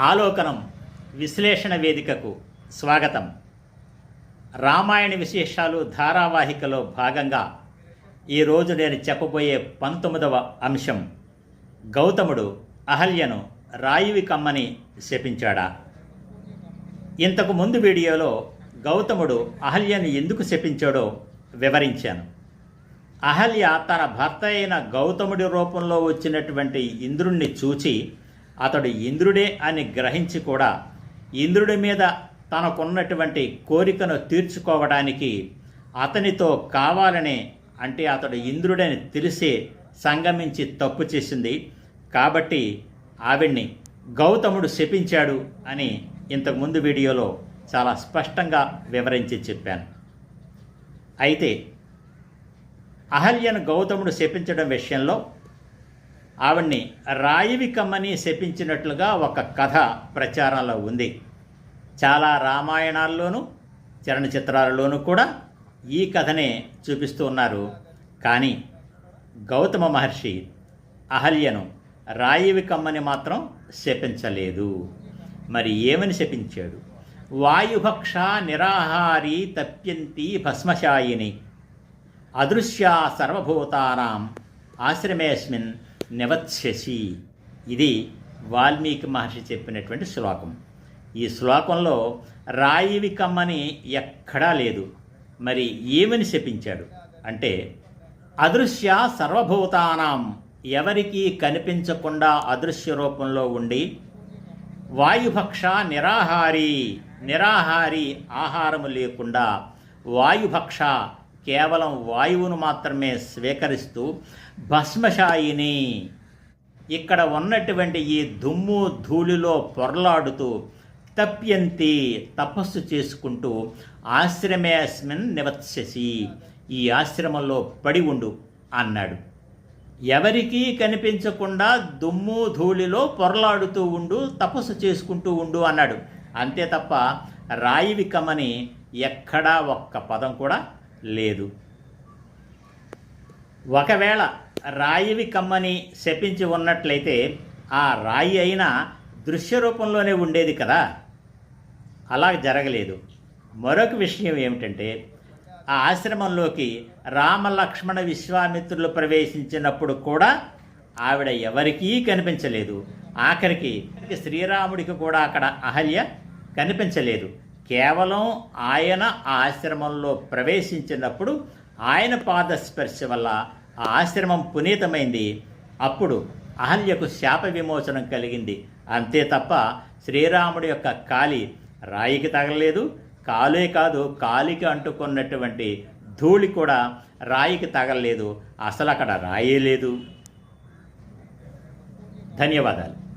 ఆలోకనం విశ్లేషణ వేదికకు స్వాగతం. రామాయణ విశేషాలు ధారావాహికలో భాగంగా ఈరోజు నేను చెప్పబోయే పంతొమ్మిదవ అంశం గౌతముడు అహల్యను రాయువి కమ్మని శపించాడా. ఇంతకు ముందు వీడియోలో గౌతముడు అహల్యను ఎందుకు శపించాడో వివరించాను. అహల్య తన భర్త అయిన గౌతముడి రూపంలో వచ్చినటువంటి ఇంద్రుణ్ణి చూచి అతడు ఇంద్రుడే అని గ్రహించి కూడా ఇంద్రుడి మీద తనకున్నటువంటి కోరికను తీర్చుకోవడానికి అతనితో కావాలని అంటే అతడు ఇంద్రుడని తెలిసే సంగమించి తప్పు చేసింది. కాబట్టి ఆవిడ్ని గౌతముడు శపించాడు అని ఇంతకుముందు వీడియోలో చాలా స్పష్టంగా వివరించి చెప్పాను. అయితే అహల్యను గౌతముడు శపించడం విషయంలో ఆవిడ్ని రాయివి కమ్మని శపించినట్లుగా ఒక కథ ప్రచారంలో ఉంది. చాలా రామాయణాల్లోనూ చలనచిత్రాలలోనూ కూడా ఈ కథనే చూపిస్తూ ఉన్నారు. కానీ గౌతమ మహర్షి అహల్యను రాయివి కమ్మని మాత్రం శపించలేదు. మరి ఏమని శపించాడు? వాయుభక్ష నిరాహారి తప్యంతి భస్మశాయిని అదృశ్య సర్వభూతానాం ఆశ్రమేస్మిన్ నివత్స్యసి. ఇది వాల్మీకి మహర్షి చెప్పినటువంటి శ్లోకం. ఈ శ్లోకంలో రాయివి కమ్మని ఎక్కడా లేదు. మరి ఏమని శపించాడు? అంటే అదృశ్య సర్వభూతానాం ఎవరికీ కనిపించకుండా అదృశ్య రూపంలో ఉండి వాయుభక్ష నిరాహారి నిరాహారి ఆహారము లేకుండా వాయుభక్ష కేవలం వాయువును మాత్రమే స్వీకరిస్తూ భస్మశాయిని ఇక్కడ ఉన్నటువంటి ఈ దుమ్ము ధూళిలో పొరలాడుతూ తప్యంతి తపస్సు చేసుకుంటూ ఆశ్రమేస్మిన్ నివత్ససి ఈ ఆశ్రమంలో పడి ఉండు అన్నాడు. ఎవరికీ కనిపించకుండా దుమ్ము ధూళిలో పొరలాడుతూ ఉండు తపస్సు చేసుకుంటూ ఉండు అన్నాడు. అంతే తప్ప రాయివి కమని ఎక్కడా ఒక్క పదం కూడా లేదు. ఒకవేళ రాయివి కమ్మని శపించి ఉన్నట్లయితే ఆ రాయి అయినా దృశ్య రూపంలోనే ఉండేది కదా. అలా జరగలేదు. మరొక విషయం ఏమిటంటే ఆ ఆశ్రమంలోకి రామలక్ష్మణ విశ్వామిత్రులు ప్రవేశించినప్పుడు కూడా ఆవిడ ఎవరికీ కనిపించలేదు. ఆఖరికి శ్రీరాముడికి కూడా అక్కడ అహల్య కనిపించలేదు. కేవలం ఆయన ఆ ఆశ్రమంలో ప్రవేశించినప్పుడు ఆయన పాదస్పర్శ వల్ల ఆ ఆశ్రమం పునీతమైంది. అప్పుడు అహల్యకు శాప విమోచనం కలిగింది. అంతే తప్ప శ్రీరాముడి యొక్క కాలి రాయికి తగలలేదు. కాలే కాదు కాలికి అంటుకున్నటువంటి ధూళి కూడా రాయికి తగలలేదు. అసలు అక్కడ రాయే లేదు. ధన్యవాదాలు.